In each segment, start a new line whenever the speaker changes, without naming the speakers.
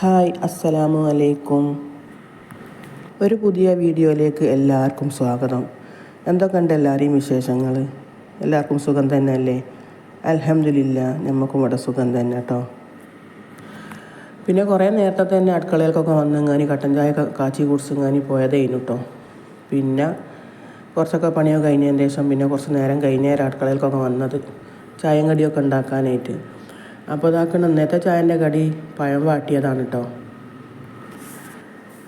Hi അസ്സലാമു അലൈക്കും ഒരു പുതിയ വീഡിയോയിലേക്ക് എല്ലാവർക്കും സ്വാഗതം. എന്തൊക്കെയുണ്ട് എല്ലാവരെയും വിശേഷങ്ങൾ എല്ലാവർക്കും സുഖം തന്നെ അല്ലേ അലഹമില്ല നമുക്കും ഇവിടെ സുഖം തന്നെ കേട്ടോ പിന്നെ കുറേ നേരത്തെ തന്നെ അടുക്കളയിലേക്കൊക്കെ വന്നെങ്ങാനി കട്ടൻ ചായ കാച്ചി കുടിച്ചെങ്ങാനി പോയതേനു കേട്ടോ പിന്നെ കുറച്ചൊക്കെ പണിയൊക്കെ കഴിഞ്ഞതിന് ശേഷം പിന്നെ കുറച്ച് നേരം കഴിഞ്ഞേരം അടുക്കളയിലേക്കൊക്കെ വന്നത്. ചായയും കടിയൊക്കെ ഉണ്ടാക്കാനായിട്ട്. അപ്പോൾ അതാക്കണ ഇന്നത്തെ ചായന്റെ കടി പഴം വാട്ടിയതാണ് കേട്ടോ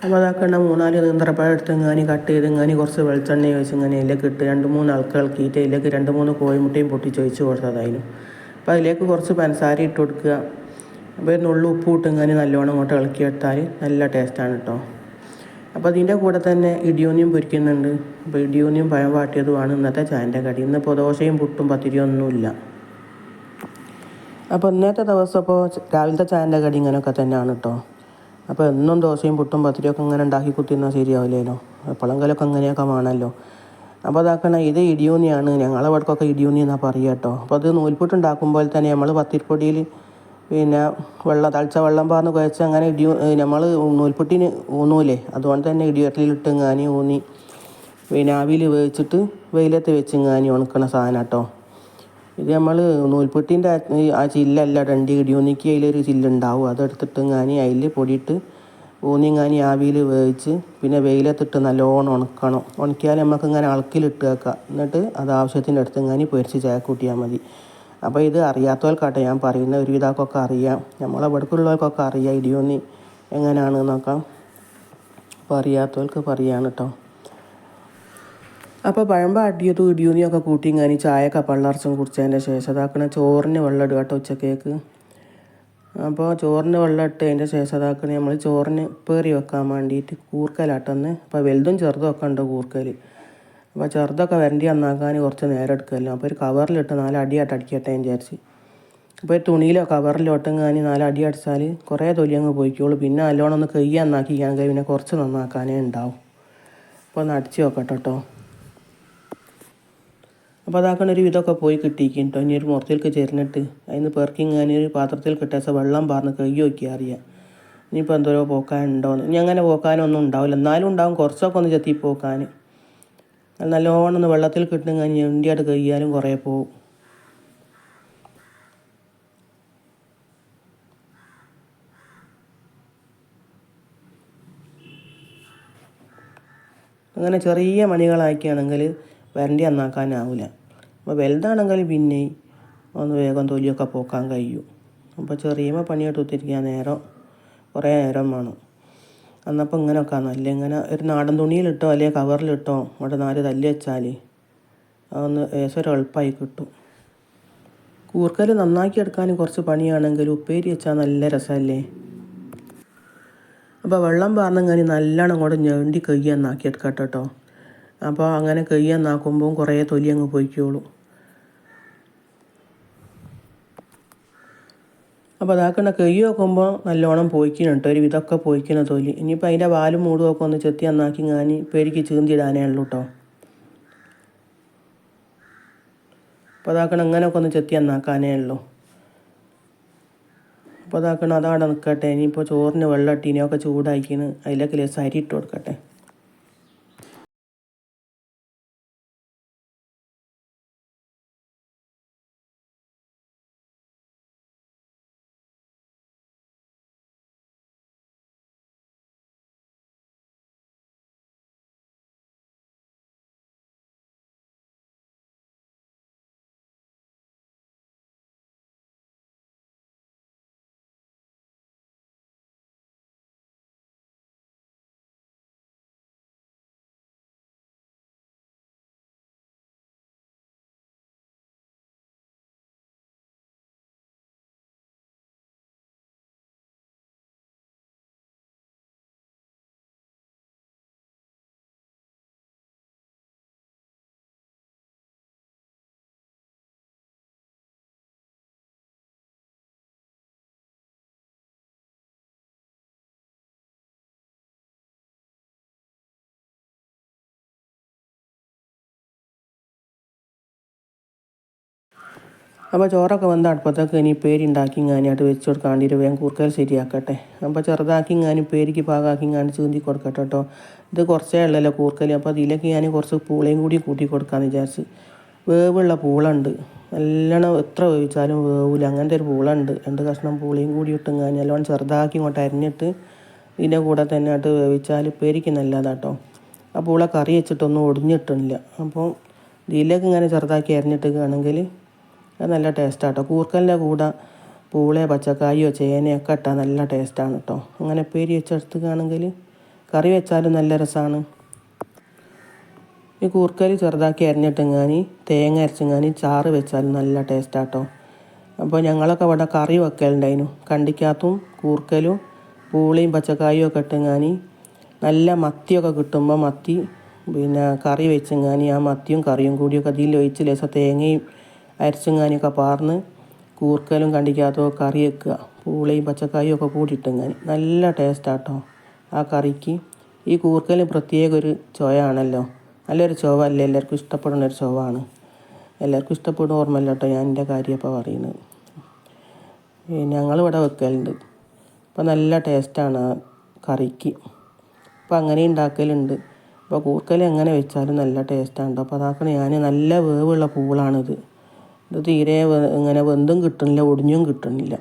അപ്പോൾ അതാക്കണ മൂന്നാൽ നീന്തറപ്പഴം എടുത്ത് ഇങ്ങനെ കട്ട് ചെയ്ത് ഇങ്ങനെ കുറച്ച് വെളിച്ചെണ്ണ ചോദിച്ച് ഇങ്ങനെ ഇതിലേക്ക് ഇട്ട് രണ്ട് മൂന്ന് ആൾക്ക് ഇളക്കിയിട്ട് ഇതിലേക്ക് രണ്ട് മൂന്ന് കോഴിമുട്ടയും പൊട്ടിച്ച് ഒഴിച്ച് കൊടുത്തതായിരുന്നു. അപ്പോൾ അതിലേക്ക് കുറച്ച് പഞ്ചസാര ഇട്ട് കൊടുക്കുക. അപ്പോൾ നുള്ളു ഉപ്പ് ഇട്ട് ഇങ്ങനെ നല്ലോണം ഇങ്ങോട്ട് ഇളക്കിയെടുത്താൽ നല്ല ടേസ്റ്റാണ് കേട്ടോ അപ്പോൾ അതിന്റെ കൂടെ തന്നെ ഇടിയൂനിയും പൊരിക്കുന്നുണ്ട്. അപ്പോൾ ഇടിയൂനിയും പഴം വാട്ടിയതുമാണ് ഇന്നത്തെ ചായന്റെ കടി. ഇന്നിപ്പോൾ ദോശയും പുട്ടും പത്തിരിയും ഒന്നുമില്ല. അപ്പോൾ ഇന്നത്തെ ദിവസം അപ്പോൾ രാവിലത്തെ ചായന്റെ കടി ഇങ്ങനെയൊക്കെ തന്നെയാണ് കേട്ടോ അപ്പോൾ എന്നും ദോശയും പുട്ടും പത്തിരിയൊക്കെ ഇങ്ങനെ ഉണ്ടാക്കി കുത്തിന്നാൽ ശരിയാവില്ലല്ലോ എപ്പോഴെങ്കിലൊക്കെ അങ്ങനെയൊക്കെ വേണമല്ലോ അപ്പോൾ അതാക്കണ ഇത് ഇടിയൂന്നിയാണ്. ഞങ്ങളെ വടക്കൊക്കെ ഇടിയൂന്നി എന്നാണ് പറയുക കേട്ടോ അപ്പോൾ അത് നൂൽപുട്ട് ഉണ്ടാക്കുമ്പോൾ തന്നെ നമ്മൾ പത്തിരിപ്പൊടിയിൽ പിന്നെ വെള്ളം തളിച്ച വെള്ളം പാർന്ന് കുഴച്ച് അങ്ങനെ ഇടിയൂ നമ്മൾ നൂൽപുട്ടിന് ഊന്നൂലേ? അതുകൊണ്ട് തന്നെ ഇടിയട്ടിലിട്ട് ഇങ്ങാനി ഊന്നി. പിന്നെ ആവിയിൽ വേവിച്ചിട്ട് വെയിലത്ത് വെച്ച് ഇങ്ങാനി ഉണക്കണ സാധനം കേട്ടോ ഇത് നമ്മൾ നൂൽപ്പെട്ടിന്റെ ആ ചില്ലല്ല രണ്ടി ഇടിയൂന്നിക്ക് അതിലൊരു ചില്ലുണ്ടാവും. അതെടുത്തിട്ട് ഇങ്ങാനി അതിൽ പൊടിയിട്ട് ഊന്നിങ്ങാനി ആവിയിൽ വേവിച്ച് പിന്നെ വെയിലത്തിട്ട് നല്ലോണം ഉണക്കണം. ഉണക്കിയാൽ നമുക്ക് ഇങ്ങനെ അളക്കിലിട്ട് വെക്കാം. എന്നിട്ട് അത് ആവശ്യത്തിന്റെ അടുത്ത് ഇങ്ങനെ പൊരിച്ച് ചായ കൂട്ടിയാൽ മതി. അപ്പോൾ ഇത് അറിയാത്തവർക്കാട്ടെ ഞാൻ പറയുന്ന ഒരു ഇതാക്കൊക്കെ അറിയാം. നമ്മളെ ഇവിടേക്കുള്ളവർക്കൊക്കെ അറിയാം ഇടിയൊന്നി എങ്ങനെയാണെന്നൊക്കെ നോക്കാം അപ്പോൾ അറിയാത്തവർക്ക് പറയാണ് കേട്ടോ. അപ്പോൾ പഴമ്പ അടിയതും ഇടിയൂന്നിയൊക്കെ കൂട്ടി ഇങ്ങനെ ചായയൊക്കെ പള്ളർച്ചും കുടിച്ചതിന്റെ ശേഷം അതാക്കണ ചോറിന് വെള്ളം ഇടുക കേട്ടോ ഉച്ചക്കേക്ക്. അപ്പോൾ ചോറിന് വെള്ളം ഇട്ട് അതിന്റെ ശേഷം അതാക്കണ നമ്മൾ ചോറിന് പേറി വെക്കാൻ വേണ്ടിയിട്ട് കൂർക്കലാട്ടെന്ന്. അപ്പോൾ വലുതും ചെറുതും ഒക്കെ ഉണ്ട് കൂർക്കൽ അപ്പോൾ ചെറുതൊക്കെ വരണ്ടി നന്നാക്കാൻ കുറച്ച് നേരം എടുക്കുമല്ലോ അപ്പോൾ ഒരു കവറിലിട്ട് നാല് അടിയായിട്ട് അടിക്കട്ടെ എന്ന് വിചാരിച്ച്. അപ്പോൾ ഒരു തുണിയിലോ കവറിലോ കാണി നാല് അടി അടിച്ചാൽ കുറേ തൊലി അങ്ങ് പോയിക്കോളൂ. പിന്നെ നല്ലോണം ഒന്ന് കൈ നന്നാക്കി പിന്നെ കുറച്ച് നന്നാക്കാനേ ഉണ്ടാവും. അപ്പോൾ ഒന്ന് അടിച്ച് നോക്കട്ടെ കേട്ടോ. അപ്പോൾ അതാക്കണ ഒരു വിധമൊക്കെ പോയി കിട്ടിയിരിക്കും കേട്ടോ ഇനി ഒരു മുറത്തിലേക്ക് ചേർന്നിട്ട് അതിന് പെറുക്കി ഞാൻ ഒരു പാത്രത്തിൽ കിട്ടാച്ച വെള്ളം പാർന്ന് കൈ നോക്കി അറിയാം. ഇനിയിപ്പോൾ എന്തോരോ പോക്കാനുണ്ടോയെന്ന് ഇനി അങ്ങനെ പോക്കാനൊന്നും ഉണ്ടാവില്ല. എന്നാലും ഉണ്ടാവും. കുറച്ചൊക്കെ ഒന്ന് ചെത്തി പോക്കാൻ നല്ലോണം ഒന്ന് വെള്ളത്തിൽ കിട്ടുന്ന ഞണ്ടിയായിട്ട് കഴിയാനും കുറേ പോവും. അങ്ങനെ ചെറിയ മണികളാക്കിയാണെങ്കിൽ വരണ്ടി നന്നാക്കാനാവില്ല അപ്പോൾ വലുതാണെങ്കിൽ പിന്നെ ഒന്ന് വേഗം തൊലിയൊക്കെ പോക്കാൻ കഴിയും. അപ്പോൾ ചെറിയ പണിയായിട്ട് ഒത്തിരിക്കാൻ നേരം കുറേ നേരം വേണം. അന്നപ്പോൾ ഇങ്ങനെയൊക്കെ നല്ല ഇങ്ങനെ ഒരു നാടൻ തുണിയിലിട്ടോ അല്ലെങ്കിൽ കവറിലിട്ടോ അവിടെ നാല് തല്ലി വെച്ചാൽ അതൊന്ന് ഏശ്വരം എളുപ്പമായി കിട്ടും. കൂർക്കൽ നന്നാക്കി എടുക്കാൻ കുറച്ച് പണിയാണെങ്കിൽ ഉപ്പേരി വെച്ചാൽ നല്ല രസമല്ലേ? അപ്പോൾ വെള്ളം പാർന്നിങ്ങനെ നല്ലോണം കൂടെ ഞണ്ടി കയ്യാന്നാക്കി കേട്ടോ അപ്പോൾ അങ്ങനെ കയ്യാന്നാക്കുമ്പോൾ കുറേ തൊലി അങ്ങ് പോയിക്കോളും. അപ്പോൾ അതാക്കണ കൈ നോക്കുമ്പോൾ നല്ലോണം പോയിക്കുന്നുണ്ട് ഒരു വിധമൊക്കെ പോയിക്കുന്ന തൊലി. ഇനിയിപ്പോൾ അതിന്റെ വാലും മൂടും ഒക്കെ ഒന്ന് ചെത്തി നന്നാക്കി ഞാനി പേരിക്ക് ചീന്തിയിടാനേ ഉള്ളൂ കേട്ടോ അപ്പോൾ അതാക്കണം അങ്ങനെയൊക്കെ ഒന്ന് ചെത്തി നന്നാക്കാനേ ഉള്ളൂ. അപ്പോൾ അതാക്കണം അതവിടെ നിൽക്കട്ടെ. ഇനിയിപ്പോൾ ചോറിന് വെള്ളം ഇട്ടിനെയൊക്കെ ചൂടാക്കിന്. അതിലേക്ക് ലേസ് അരി ഇട്ട് കൊടുക്കട്ടെ. അപ്പോൾ ചോറൊക്കെ വന്ന് അടുപ്പത്തൊക്കെ ഇനി പേരി ഉണ്ടാക്കി ഇങ്ങാനായിട്ട് വെച്ച് കൊടുക്കാണ്ടിട്ട് വേഗം കൂർക്കൽ ശരിയാക്കട്ടെ. അപ്പോൾ ചെറുതാക്കി ഇങ്ങാനും പേരിക്ക് പാകാക്കി ഇങ്ങാനും ചൂന്തി കൊടുക്കട്ടെ കേട്ടോ. ഇത് കുറച്ചേ ഉള്ളല്ലോ കൂർക്കൽ അപ്പോൾ അതിലേക്ക് ഞാൻ കുറച്ച് പൂളയും കൂടി കൂട്ടി കൊടുക്കാമെന്ന് വിചാരിച്ച്. വേവുള്ള പൂളുണ്ട്. നല്ലോണം എത്ര വേവിച്ചാലും വേവില്ല അങ്ങനത്തെ ഒരു പൂളുണ്ട്. രണ്ട് കഷ്ണം പൂളയും കൂടി ഇട്ട് ഞാൻ നല്ലോണം ചെറുതാക്കി ഇങ്ങോട്ട് അരിഞ്ഞിട്ട് ഇതിന്റെ കൂടെ തന്നെ ആയിട്ട് വേവിച്ചാൽ പേരിക്ക് നല്ലതാട്ടോ ആ പൂള കറി വെച്ചിട്ടൊന്നും ഒടിഞ്ഞിട്ടില്ല. അപ്പോൾ ഇതിലേക്ക് ഇങ്ങനെ ചെറുതാക്കി അരിഞ്ഞിട്ടുകയാണെങ്കിൽ അത് നല്ല ടേസ്റ്റാട്ടോ കൂർക്കലിന്റെ കൂടെ പൂളയോ പച്ചക്കായോ ചേനയോ ഒക്കെ ഇട്ടാൽ നല്ല ടേസ്റ്റാണ് കേട്ടോ അങ്ങനെ പേരി വെച്ചെടുത്തുകയാണെങ്കിൽ കറി വെച്ചാലും നല്ല രസമാണ് ഈ കൂർക്കലി ചെറുതാക്കി അരിഞ്ഞിട്ടെങ്ങാനി തേങ്ങ അരച്ചെങ്ങാനി ചാറ് വെച്ചാലും നല്ല ടേസ്റ്റാട്ടോ അപ്പോൾ ഞങ്ങളൊക്കെ ഇവിടെ കറി വെക്കലുണ്ടായിരുന്നു. കണ്ടിക്കാത്തും കൂർക്കലും പൂളിയും പച്ചക്കായും ഒക്കെ ഇട്ടെങ്ങാനി നല്ല മത്തിയൊക്കെ കിട്ടുമ്പോൾ മത്തി പിന്നെ കറി വെച്ചെങ്ങാനി ആ മത്തിയും കറിയും കൂടിയൊക്കെ അതിൽ ഒഴിച്ച് ലേശം തേങ്ങയും അരച്ചെങ്ങാനിയൊക്കെ പാർന്ന് കൂർക്കലും കണ്ടിക്കാത്തോ കറി വെക്കുക. പൂളയും പച്ചക്കായും ഒക്കെ കൂടിയിട്ടെങ്ങാനും നല്ല ടേസ്റ്റാട്ടോ ആ കറിക്ക് ഈ കൂർക്കൽ പ്രത്യേക ഒരു ചുവയാണല്ലോ. നല്ലൊരു ചുവ അല്ലേ? എല്ലാവർക്കും ഇഷ്ടപ്പെടുന്ന ഒരു ചുവയാണ്. എല്ലാവർക്കും ഇഷ്ടപ്പെടുന്ന ഓർമ്മയില്ല കേട്ടോ ഞാൻ എന്റെ കാര്യം ഇപ്പോൾ പറയുന്നത്. ഞങ്ങളിവിടെ വെക്കലുണ്ട്. അപ്പോൾ നല്ല ടേസ്റ്റാണ് ആ കറിക്ക്. അപ്പോൾ അങ്ങനെ ഉണ്ടാക്കലുണ്ട്. അപ്പോൾ കൂർക്കൽ എങ്ങനെ വെച്ചാലും നല്ല ടേസ്റ്റാണ് അപ്പോൾ അതാക്കണ ഞാൻ നല്ല വേവുള്ള പൂളാണിത്. ഇത് തീരെ ഇങ്ങനെ വെന്തും കിട്ടുന്നില്ല ഒടിഞ്ഞും കിട്ടുന്നില്ല.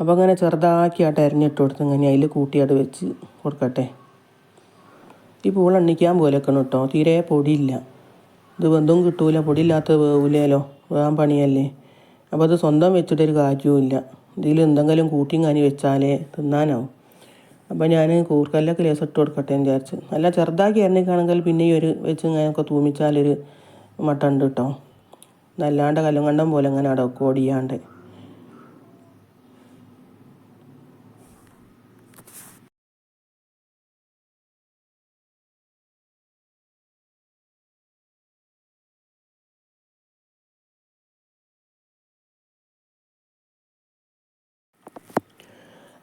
അപ്പോൾ അങ്ങനെ ചെറുതാക്കിയായിട്ട് അരിഞ്ഞിട്ട് കൊടുത്ത് ഇങ്ങനെ അതിൽ കൂട്ടിയായിട്ട് വെച്ച് കൊടുക്കട്ടെ. ഈ പൂൾ എണ്ണിക്കാൻ പോലെക്കണം കേട്ടോ. തീരെ പൊടിയില്ല. ഇത് വെന്തും കിട്ടൂല പൊടിയില്ലാത്ത വേവില്ലല്ലോ. വേഗം പണിയല്ലേ. അപ്പോൾ അത് സ്വന്തം വെച്ചിട്ടൊരു കാര്യവുമില്ല ഇതിൽ എന്തെങ്കിലും കൂട്ടിയും കാനി വെച്ചാലേ തിന്നാനാവും. അപ്പോൾ ഞാൻ കൂർക്കല്ലൊക്കെ ലേസിട്ട് കൊടുക്കട്ടെ എന്ന് വിചാരിച്ച്. നല്ല ചെറുതാക്കി അരിഞ്ഞിക്കാണെങ്കിൽ പിന്നെ ഈ ഒരു വെച്ച് ഇങ്ങനെയൊക്കെ തൂമിച്ചാലൊരു മട്ട കേട്ടോ. നല്ലാണ്ട് കല്ലുങ്കണ്ടം പോലെ അങ്ങനെ അടക്കും ഓടിയാണ്ട്.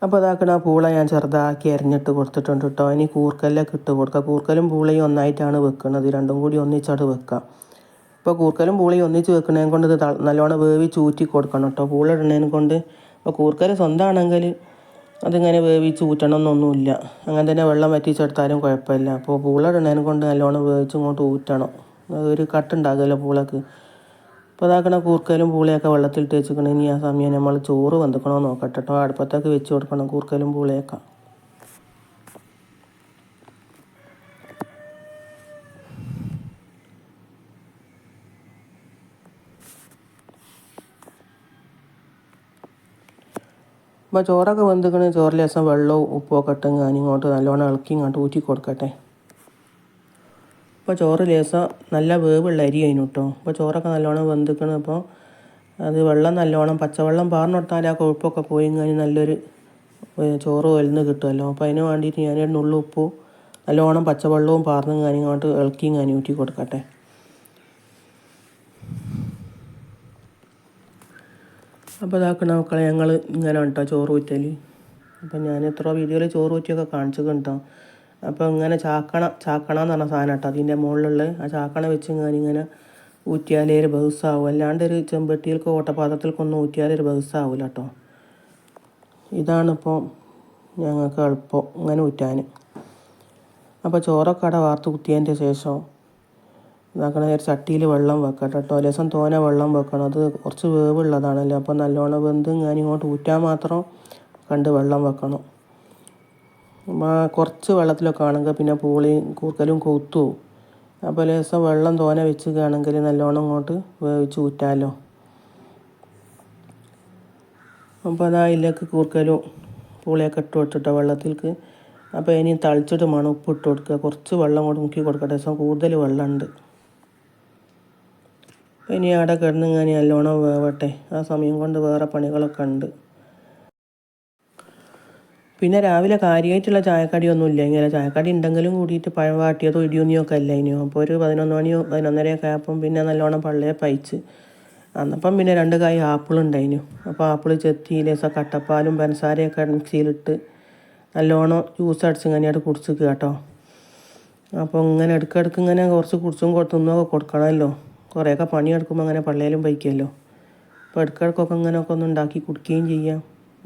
അപ്പോൾ അതാക്കണ പൂള ഞാൻ ചെറുതാക്കി അരിഞ്ഞിട്ട് കൊടുത്തിട്ടുണ്ട് കേട്ടോ ഇനി കൂർക്കല്ലൊക്കെ ഇട്ട് കൊടുക്കുക കൂർക്കലും പൂളയും ഒന്നായിട്ടാണ് വെക്കുന്നത് രണ്ടും കൂടി ഒന്നിച്ചാണ് വെക്കാം. ഇപ്പോൾ കൂർക്കലും പൂളയും ഒന്നിച്ച് വെക്കുന്നതിനെ കൊണ്ട് ഇത് നല്ലോണം വേവിച്ച് ഊറ്റി കൊടുക്കണം കേട്ടോ പൂള ഇടുന്നതിനെ കൊണ്ട് ഇപ്പോൾ കൂർക്കൽ സ്വന്തമാണെങ്കിൽ അതിങ്ങനെ വേവിച്ച് ഊറ്റണമെന്നൊന്നുമില്ല അങ്ങനെ തന്നെ വെള്ളം വറ്റിച്ചെടുത്താലും കുഴപ്പമില്ല. അപ്പോൾ പൂള ഇടുന്നതിനെ കൊണ്ട് നല്ലോണം വേവിച്ച് ഇങ്ങോട്ട് ഊറ്റണം. ഒരു കട്ടുണ്ടാകുമല്ലോ പൂളക്ക്. അപ്പോൾ അതാക്കണ കൂർക്കലും പൂളയൊക്കെ വെള്ളത്തിലിട്ട് വെച്ചിരിക്കണം. ഇനി ആ സമയം നമ്മൾ ചോറ് വന്നിക്കണോ നോക്കട്ടെ കേട്ടോ അടുപ്പത്തൊക്കെ വെച്ച് കൊടുക്കണം കൂർക്കലും പൂളയൊക്കെ. അപ്പോൾ ചോറൊക്കെ വെന്തിക്കണ. ചോറിൽ രസം വെള്ളവും ഉപ്പൊക്കെ ഇട്ട് ഞാൻ ഇങ്ങോട്ട് നല്ലോണം ഇളക്കി ഇങ്ങോട്ട് ഊറ്റി കൊടുക്കട്ടെ. അപ്പോൾ ചോറ് ലേസം നല്ല വേവുള്ള അരി അതിന് കേട്ടോ അപ്പോൾ ചോറൊക്കെ നല്ലോണം വെന്തിക്കണം. അപ്പോൾ അത് വെള്ളം നല്ലോണം പച്ചവെള്ളം പാർന്നു കൊടുത്താൽ ആ കൊഴുപ്പൊക്കെ പോയി കഴിഞ്ഞാൽ നല്ലൊരു ചോറ് ഒലിന്ന് കിട്ടുമല്ലോ അപ്പോൾ അതിന് വേണ്ടിയിട്ട് ഞാൻ നുള്ളുപ്പും നല്ലോണം പച്ചവെള്ളവും പാർന്ന് ഞാൻ ഇങ്ങോട്ട് ഇളക്കി ഞാൻ ഊറ്റി കൊടുക്കട്ടെ. അപ്പോൾ ഇതാക്കണ മക്കളെ ഞങ്ങൾ ഇങ്ങനെ കേട്ടോ ചോറ് ഊറ്റൽ അപ്പം ഞാൻ എത്ര വീഡിയോയിൽ ചോറ് ഊറ്റിയൊക്കെ കാണിച്ചു കേട്ടോ അപ്പോൾ ഇങ്ങനെ ചാക്കണ ചാക്കണ എന്ന് പറഞ്ഞ സാധനം കേട്ടോ അതിന്റെ മുകളിലുള്ള ആ ചാക്കണ വെച്ച് ഞാൻ ഇങ്ങനെ ഊറ്റിയാലേ ഒരു ബഹുസാവും. അല്ലാണ്ട് ഒരു ചെമ്പട്ടിയിൽക്കോ ഓട്ടപാത്രത്തിൽക്കൊന്നും ഊറ്റിയാലേ ഒരു ബഹുസാവില്ല കേട്ടോ. ഇതാണിപ്പോൾ ഞങ്ങൾക്ക് എളുപ്പം ഇങ്ങനെ ഊറ്റാൻ അപ്പോൾ ചോറൊക്കെ അവിടെ വാർത്ത് കുത്തിയതിന്റെ ശേഷം ഇതാക്കണ ഒരു ചട്ടിയിൽ വെള്ളം വെക്കട്ടെ കേട്ടോ. ലേശം തോനെ വെള്ളം വെക്കണം. അത് കുറച്ച് വേവുള്ളതാണല്ലോ. അപ്പോൾ നല്ലോണം വെന്ത് ഞാൻ ഇങ്ങോട്ട് ഊറ്റാൻ മാത്രം കണ്ട് വെള്ളം വെക്കണം. കുറച്ച് വെള്ളത്തിലൊക്കെ ആണെങ്കിൽ പിന്നെ പൂളിയും കൂർക്കലും കൊത്തു. അപ്പോൾ ലേശം വെള്ളം തോനെ വെച്ചുകയാണെങ്കിൽ നല്ലോണം ഇങ്ങോട്ട് വേവിച്ച് ഊറ്റാമല്ലോ അപ്പോൾ അതാ അതിലേക്ക് കൂർക്കലും പൂളിയൊക്കെ ഇട്ട് കൊടുത്തിട്ടോ വെള്ളത്തിലേക്ക്. അപ്പോൾ ഇനി തളിച്ചിട്ട് വേണം ഉപ്പ് ഇട്ട് കൊടുക്കുക. കുറച്ച് വെള്ളം കൂടെ മുക്കി കൊടുക്കട്ടെ. ദിവസം കൂടുതൽ വെള്ളമുണ്ട്. ഇനി അവിടെ കിടന്ന് ഇങ്ങനെ നല്ലോണം വേവട്ടെ. ആ സമയം കൊണ്ട് വേറെ പണികളൊക്കെ ഉണ്ട്. പിന്നെ രാവിലെ കാര്യമായിട്ടുള്ള ചായക്കടിയൊന്നും ഇല്ല. ഇങ്ങനെ ചായക്കടി ഉണ്ടെങ്കിലും കൂടിയിട്ട് പഴം വാട്ടിയതോ ഇടിയൊന്നിയൊക്കെ അല്ല ഇനിയോ അപ്പോൾ ഒരു പതിനൊന്ന് മണിയോ പതിനൊന്നരയൊക്കെ ആയപ്പം പിന്നെ നല്ലോണം പള്ളയെ പയിച്ച് അന്നപ്പം പിന്നെ രണ്ട് കായ് ആപ്പിൾ ഉണ്ടായിനു. അപ്പോൾ ആപ്പിൾ ചെത്തി ലേസം കട്ടപ്പാലും പഞ്ചസാരയൊക്കെ മിക്സിയിലിട്ട് നല്ലോണം ജ്യൂസ് അടിച്ച് ഇങ്ങനെയായിട്ട് കുടിച്ച് കേട്ടോ. അപ്പോൾ ഇങ്ങനെ ഇടയ്ക്കിടയ്ക്ക് ഇങ്ങനെ കുറച്ച് കുടിച്ചും തിന്നൊക്കെ കൊടുക്കണമല്ലോ. കുറേയൊക്കെ പണിയെടുക്കുമ്പോൾ അങ്ങനെ പള്ളയിലും പൈക്കുമല്ലോ അപ്പോൾ ഇടയ്ക്കിടയ്ക്കൊക്കെ ഇങ്ങനെയൊക്കെ ഒന്ന് ഉണ്ടാക്കി കുടിക്കുകയും ചെയ്യാം.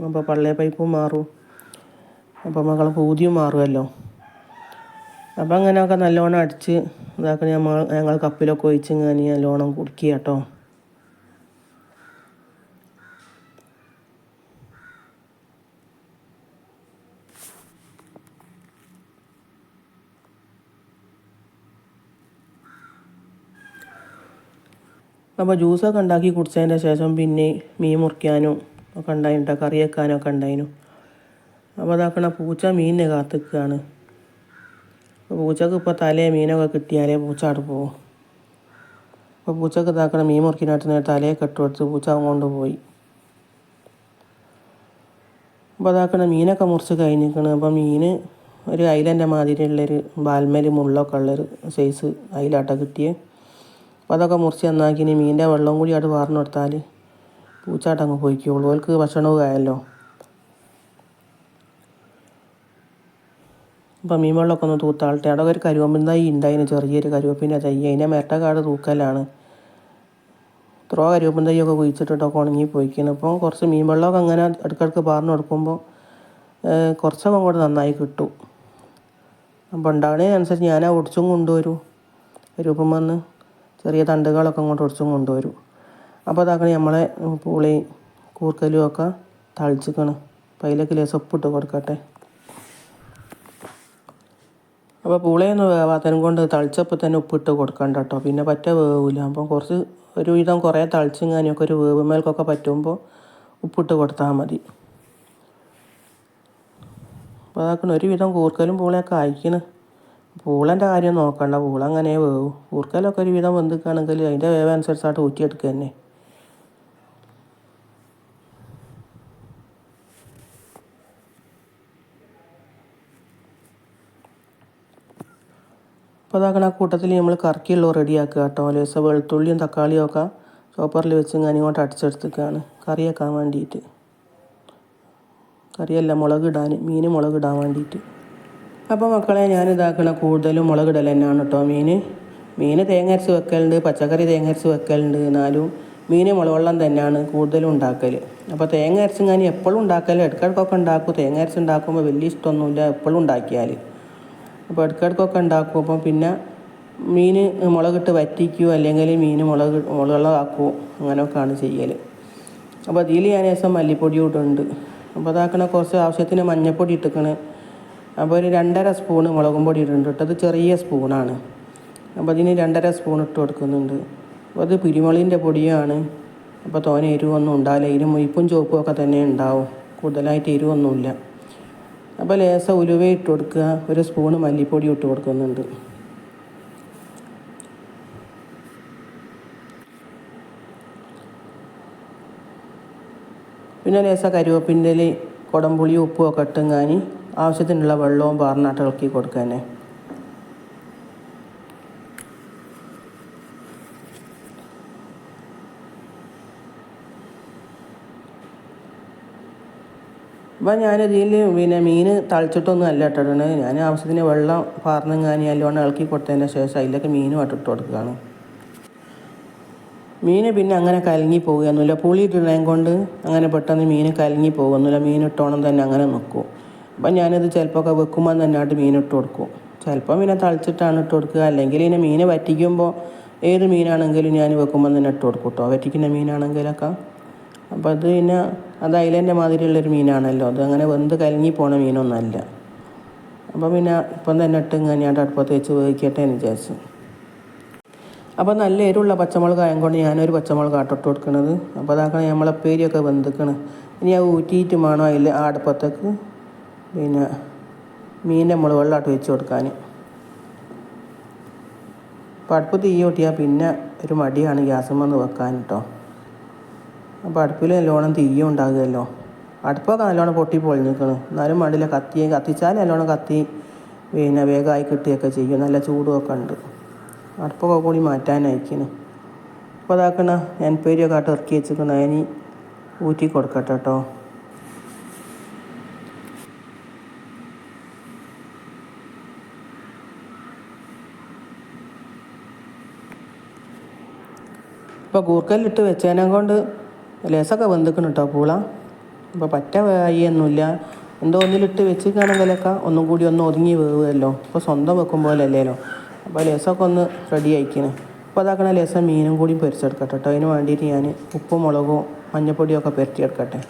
അപ്പോൾ പള്ളയ പൈപ്പും മാറും. അപ്പോൾ മകളെ പൂതിയും മാറുമല്ലോ. അപ്പം അങ്ങനെയൊക്കെ നല്ലോണം അടിച്ച് ഇതാക്കി ഞങ്ങൾ ഞങ്ങൾ കപ്പിലൊക്കെ ഒഴിച്ച് ഇങ്ങനെ നല്ലോണം കുടിക്കുക കേട്ടോ അപ്പോൾ ജ്യൂസൊക്കെ ഉണ്ടാക്കി കുടിച്ചതിന്റെ ശേഷം പിന്നെ മീൻ മുറിക്കാനും ഒക്കെ ഉണ്ടായിട്ടോ കറി വെക്കാനും ഒക്കെ ഉണ്ടായിരുന്നു അപ്പോൾ അതാക്കണ പൂച്ച മീനിനെ കാത്തിക്കുകയാണ് പൂച്ചക്ക് ഇപ്പോൾ തലേ മീനൊക്കെ കിട്ടിയാലേ പൂച്ച അവിടെ പോകും അപ്പോൾ പൂച്ചക്ക് ഇതാക്കണ മീൻ മുറിക്കിനകത്ത് തലയെ കെട്ടുകൊടുത്ത് പൂച്ച അങ്ങോട്ട് പോയി. അപ്പോൾ അതാക്കണ മീനൊക്കെ മുറിച്ച് കഴിഞ്ഞിരിക്കണം. അപ്പോൾ മീൻ ഒരു അയിലന്റെ മാതിരിയുള്ളൊരു ബാൽമേൽ മുള്ളൊക്കെ ഉള്ളൊരു സൈസ് അയിലാട്ട കിട്ടിയേ. അപ്പോൾ അതൊക്കെ മുറിച്ച് നന്നാക്കി ഇനി മീനിന്റെ വെള്ളം കൂടി അവിടെ വാർന്നു കൊടുത്താൽ പൂച്ചാട്ടങ്ങ് പോയിക്കോളൂ. ഓൽക്ക് ഭക്ഷണവും ആയല്ലോ. അപ്പം മീൻ വെള്ളമൊക്കെ ഒന്ന് തൂത്താളട്ടെ. അവിടെ ഒരു കരുവമ്പിൻ തൈ ഉണ്ടായിന് ചെറിയൊരു കരുവപ്പിന്റെ തൈ. അതിന്റെ മെട്ടക്കാട് തൂക്കലാണ്. ഇത്രോ കരുവപ്പൻ തൈയൊക്കെ കുഴിച്ചിട്ടിട്ടൊക്കെ ഉണങ്ങി പോയിക്കുന്നു അപ്പം കുറച്ച് മീൻ വെള്ളമൊക്കെ അങ്ങനെ ഇടയ്ക്കിടയ്ക്ക് പാർന്ന് കൊടുക്കുമ്പോൾ കുറച്ചൊക്കെ അങ്ങോട്ട് നന്നായി കിട്ടും. അപ്പോൾ ഉണ്ടാകണതിനനുസരിച്ച് ഞാൻ ആ ഒടിച്ചും കൊണ്ടുവരും രൂപം വന്ന് ചെറിയ തണ്ടുകളൊക്കെ അങ്ങോട്ട് ഒടിച്ചും കൊണ്ടുവരും. അപ്പോൾ അതാക്കണം നമ്മളെ പുളി കൂർക്കലും ഒക്കെ തളിച്ചിക്കണം. അപ്പോൾ അതിലേക്ക് ലേസം കൊടുക്കട്ടെ. അപ്പോൾ പുളിയൊന്നും വേവാത്തനും കൊണ്ട് തളിച്ചപ്പോൾ തന്നെ ഉപ്പിട്ട് കൊടുക്കണ്ട കേട്ടോ പിന്നെ പറ്റ വേവില്ല അപ്പോൾ കുറച്ച് ഒരു വിധം കുറേ തളിച്ചിങ്ങാനൊക്കെ ഒരു വേവ് മേൽക്കൊക്കെ പറ്റുമ്പോൾ ഉപ്പിട്ട് കൊടുത്താൽ മതി. അപ്പോൾ അതാക്കണം ഒരുവിധം കൂർക്കലും പൂളയൊക്കെ അയക്കണ് പൂളന്റെ കാര്യം നോക്കണ്ട. പൂള അങ്ങനെ വേവും. കൂർക്കലൊക്കെ ഒരു വിധം വെന്തിക്കുകയാണെങ്കിൽ അതിന്റെ വേവ് അനുസരിച്ചായിട്ട് ഊറ്റിയെടുക്കുക തന്നെ. അപ്പോൾ അതാക്കണ കൂട്ടത്തിൽ നമ്മൾ കറക്കിയുള്ളൂ റെഡിയാക്കുക കേട്ടോ. ലേസം വെളുത്തുള്ളിയും തക്കാളിയും ഒക്കെ ചോപ്പറിൽ വെച്ച് ഞാൻ ഇങ്ങോട്ട് അടിച്ചെടുത്തേക്കാണ്. കറിയാക്കാൻ വേണ്ടിയിട്ട്. കറിയല്ല മുളക് ഇടാൻ. മീൻ മുളക് ഇടാൻ വേണ്ടിയിട്ട്. അപ്പോൾ മക്കളെ ഞാൻ ഇതാക്കണ കൂടുതലും മുളകിടൽ തന്നെയാണ് കേട്ടോ മീൻ മീൻ തേങ്ങ അരച്ച് വെക്കലുണ്ട് പച്ചക്കറി തേങ്ങ അരച്ച് വെക്കലുണ്ട് എന്നാലും മീൻ മുളവെള്ളം തന്നെയാണ് കൂടുതലും ഉണ്ടാക്കൽ അപ്പോൾ തേങ്ങ അരച്ച് ഞാൻ എപ്പോഴും ഉണ്ടാക്കൽ ഇടക്കിടക്കൊക്കെ ഉണ്ടാക്കും. തേങ്ങ അരച്ച് ഉണ്ടാക്കുമ്പോൾ വലിയ ഇഷ്ടമൊന്നുമില്ല എപ്പോഴും ഉണ്ടാക്കിയാൽ അപ്പോൾ ഇടക്കിടക്കൊക്കെ ഉണ്ടാക്കും. അപ്പം പിന്നെ മീൻ മുളകിട്ട് വറ്റിക്കുകയോ അല്ലെങ്കിൽ മീൻ മുളക് മുളകുള്ളതാക്കുകയോ അങ്ങനെയൊക്കെയാണ് ചെയ്യൽ അപ്പോൾ അതിൽ ഞാൻ ദിവസം മല്ലിപ്പൊടി ഇട്ടുണ്ട് അപ്പോൾ അതാക്കണ കുറച്ച് ആവശ്യത്തിന് മഞ്ഞൾപ്പൊടി ഇട്ടിക്കണ് അപ്പോൾ ഒരു രണ്ടര സ്പൂണ് മുളകും പൊടി ഇടുന്നുണ്ട് അത് ചെറിയ സ്പൂണാണ്. അപ്പോൾ അതിന് രണ്ടര സ്പൂൺ ഇട്ട് കൊടുക്കുന്നുണ്ട്. അപ്പോൾ അത് കുരുമുളകിന്റെ പൊടിയാണ്. അപ്പോൾ തോന എരിവൊന്നും ഉണ്ടാവില്ല. ഇതിന് മുയിപ്പും ചുവപ്പും ഒക്കെ തന്നെ ഉണ്ടാവും. കൂടുതലായിട്ട് എരിവൊന്നുമില്ല. അപ്പോൾ ലേസ ഉലുവ ഇട്ട് കൊടുക്കുക. ഒരു സ്പൂണ് മല്ലിപ്പൊടി ഇട്ട് കൊടുക്കുന്നുണ്ട്. പിന്നെ ലേസ കരുവേപ്പിന്റെ കൊടംപുളി ഉപ്പും ഒക്കെ ഇട്ടുങ്ങാനി ആവശ്യത്തിനുള്ള വെള്ളവും പാർന്നാട്ട് ഇളക്കി കൊടുക്കാനേ. അപ്പം ഞാനിതിൽ പിന്നെ മീൻ തളിച്ചിട്ടൊന്നും അല്ല ഇട്ടിട്ടുണ്ട് ഞാൻ ആവശ്യത്തിന് വെള്ളം പാർന്നെങ്ങാനി നല്ലോണം ഇളക്കി കൊടുത്തതിന് ശേഷം അതിലൊക്കെ മീനും ഇട്ട് കൊടുക്കുകയാണ്. മീൻ പിന്നെ അങ്ങനെ കലങ്ങി പോകുകയൊന്നുമില്ല പുളി ഇടുന്നതും കൊണ്ട് അങ്ങനെ പെട്ടെന്ന് മീൻ കലങ്ങി പോകുന്നില്ല. മീൻ ഇട്ടോണം തന്നെ അങ്ങനെ നിൽക്കും അപ്പം ഞാനത് ചിലപ്പോൾ വെക്കുമ്പോൾ നന്നായിട്ട് മീൻ ഇട്ട് കൊടുക്കും. ചിലപ്പോൾ പിന്നെ തളിച്ചിട്ടാണ് ഇട്ട് കൊടുക്കുക. അല്ലെങ്കിൽ ഇതിനെ മീൻ വറ്റിക്കുമ്പോൾ ഏത് മീനാണെങ്കിലും ഞാൻ വെക്കുമ്പോൾ തന്നെ ഇട്ട് കൊടുക്കും കേട്ടോ. വറ്റിക്കുന്ന മീനാണെങ്കിലൊക്കെ. അപ്പോൾ അത് പിന്നെ അത് അയിലേന്റെ മാതിരിയുള്ളൊരു മീനാണല്ലോ. അത് അങ്ങനെ വെന്ത് കലങ്ങി പോണ മീനൊന്നുമല്ല അപ്പോൾ പിന്നെ ഇപ്പം തന്നെ ഇട്ട് ഇങ്ങനെ ഞാൻ അടുപ്പത്ത് വെച്ച് വേവിക്കട്ടെ എന്ന് വിചാരിച്ചു. അപ്പോൾ നല്ല എരിവുള്ള പച്ചമുളക് ആയത് കൊണ്ട് ഞാനൊരു പച്ചമുളക് ആട്ടിട്ട് കൊടുക്കണത്. അപ്പോൾ അതാക്കണം നമ്മളെ പേരിയൊക്കെ വെന്തിക്കണ്. ഇനി ആ ഊറ്റിയിട്ട് വേണം അതിൽ ആ അടുപ്പത്തേക്ക് പിന്നെ മീൻ നമ്മൾ വെള്ളമായിട്ട് വെച്ച് കൊടുക്കാൻ. അപ്പോൾ അടുപ്പ് തീ കൂട്ടിയാൽ പിന്നെ ഒരു മടിയാണ് ഗ്യാസുമെന്ന് വെക്കാൻ കേട്ടോ. അപ്പോൾ അടുപ്പിൽ നല്ലോണം തീയും ഉണ്ടാകുമല്ലോ. അടുപ്പൊക്കെ നല്ലോണം പൊട്ടി പൊളിഞ്ഞിരിക്കണ്. എന്നാലും മടിയില്ല കത്തി കത്തിച്ചാൽ നല്ലോണം കത്തി പിന്നെ വേഗമായി കിട്ടുകയൊക്കെ ചെയ്യും. നല്ല ചൂടുമൊക്കെ ഉണ്ട്. അടുപ്പൊക്കെ കൂടി മാറ്റാനയക്കണ് അപ്പോൾ അതാക്കണ ഞാൻ പേരിയൊക്കെ ആട്ട് ഇറക്കി വെച്ചിരിക്കണ അതിന് ഊറ്റി കൊടുക്കട്ടെ കേട്ടോ. അപ്പോൾ കൂർക്കലിട്ട് വെച്ചതിനെ കൊണ്ട് ലേസൊക്കെ വെന്തിക്കണം കേട്ടോ പൂള. ഇപ്പോൾ പറ്റ വേയൊന്നുമില്ല എന്തോ ഒന്നിലിട്ട് വെച്ചിരിക്കുകയാണെങ്കിലൊക്കെ ഒന്നും കൂടി ഒന്ന് ഒതുങ്ങി വേവുമല്ലോ ഇപ്പോൾ സ്വന്തം വെക്കും പോലെ അല്ലേലോ അപ്പോൾ ലേസൊക്കെ ഒന്ന് റെഡി ആയിക്കണേ. അപ്പോൾ അതാക്കണ ലേസം മീനും കൂടി പൊരിച്ചെടുക്കട്ടെ കേട്ടോ അതിന് വേണ്ടിയിട്ട് ഞാൻ ഉപ്പും മുളകും മഞ്ഞപ്പൊടിയൊക്കെ പുരട്ടിയെടുക്കട്ടെ.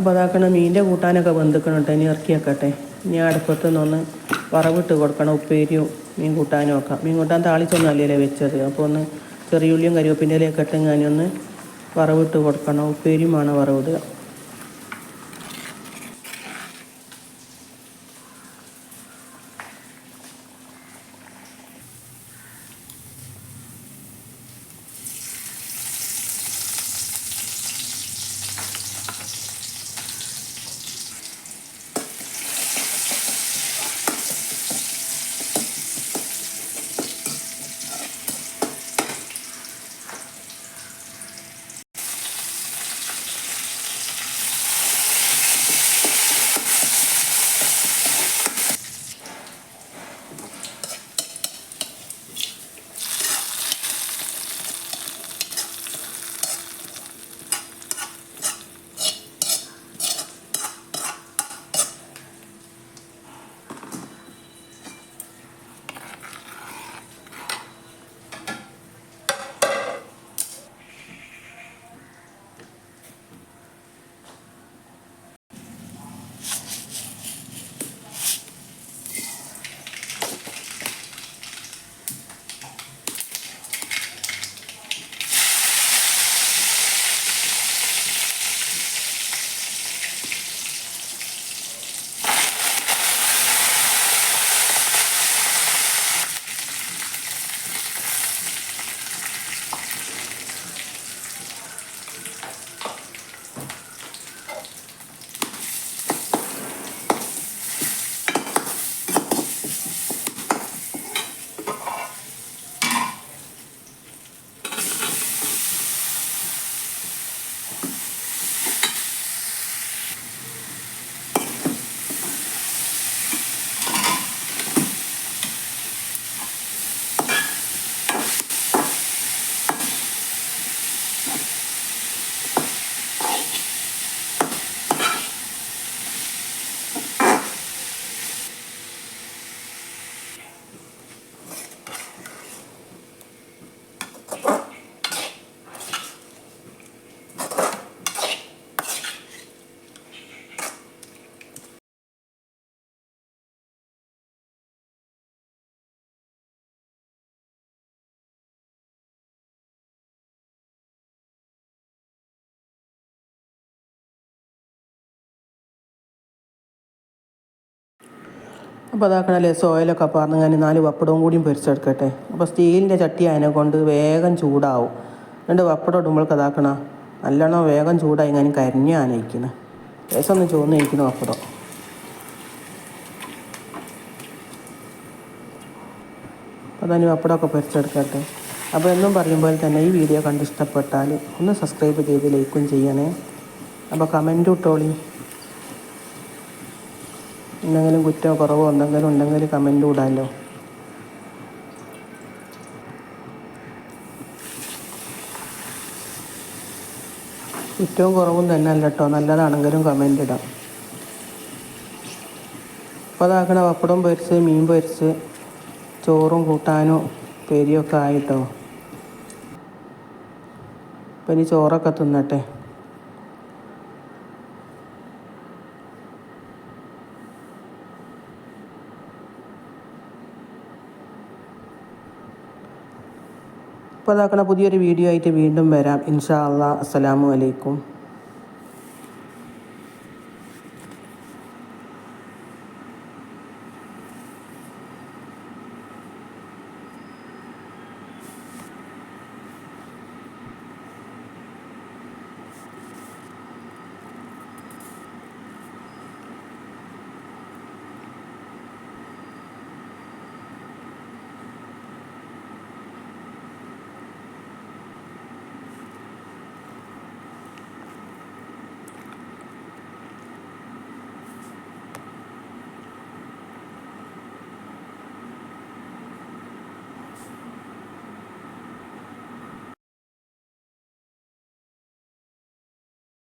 അപ്പോൾ അതാക്കണ മീന്റെ കൂട്ടാനൊക്കെ വെന്തിക്കണം കേട്ടോ ഇനി ഇറക്കി വെക്കട്ടെ ഇനി അടുപ്പത്ത് നിന്നൊന്ന് വറവിട്ട് കൊടുക്കണം. ഉപ്പേരിയും മീൻ കൂട്ടാനും ഒക്കെ. മീൻ കൂട്ടാൻ താളിച്ചൊന്നും അല്ലല്ലേ വെച്ചത്. അപ്പോൾ ഒന്ന് ചെറിയുള്ളിയും കരിവേപ്പിന്റെ ഇലയൊക്കെ ഇട്ടെങ്കിൽ അതിനൊന്ന് വറവിട്ട് കൊടുക്കണം. ഉപ്പേരിയുമാണ് വറവിടുക. അപ്പോൾ അതാക്കണല്ലേ സോയിലൊക്കെ പറഞ്ഞ് ഞാൻ നാല് പപ്പടവും കൂടിയും പൊരിച്ചെടുക്കട്ടെ. അപ്പോൾ സ്റ്റീലിന്റെ ചട്ടി അതിനെ കൊണ്ട് വേഗം ചൂടാവും. രണ്ട് പപ്പടം ഇടുമ്പോൾക്ക് അതാക്കണ നല്ലോണം വേഗം ചൂടായി ഞാൻ കരിഞ്ഞ ആനയിക്കുന്നത് ലേശം ഒന്ന് ചോന്ന് കഴിക്കുന്നു പപ്പടം അപ്പോൾ അതിന് പപ്പടമൊക്കെ പൊരിച്ചെടുക്കട്ടെ. അപ്പോൾ എന്നും പോലെ തന്നെ ഈ വീഡിയോ കണ്ട് ഇഷ്ടപ്പെട്ടാൽ ഒന്ന് സബ്സ്ക്രൈബ് ചെയ്ത് ലൈക്കും ചെയ്യണേ. അപ്പോൾ കമന്റ് ഇട്ടോളി. എന്തെങ്കിലും കുറ്റോ കുറവോ എന്തെങ്കിലും ഉണ്ടെങ്കിൽ കമന്റ് ഇടാമല്ലോ കുറ്റവും കുറവും തന്നെ അല്ല കേട്ടോ നല്ലതാണെങ്കിലും കമന്റ് ഇടാം. അപ്പോൾ അതാക്കണ പപ്പടം പൊരിച്ച് മീൻ പൊരിച്ച് ചോറും കൂട്ടാനോ പേരിയൊക്കെ ആയിട്ടോ. അപ്പം ഇനി ചോറൊക്കെ തിന്നട്ടെ. അപ്പോൾ അതാക്കണ പുതിയൊരു വീഡിയോ ആയിട്ട് വീണ്ടും വരാം. ഇൻഷാ അള്ളാഹ് അസ്സലാമു അലൈക്കും.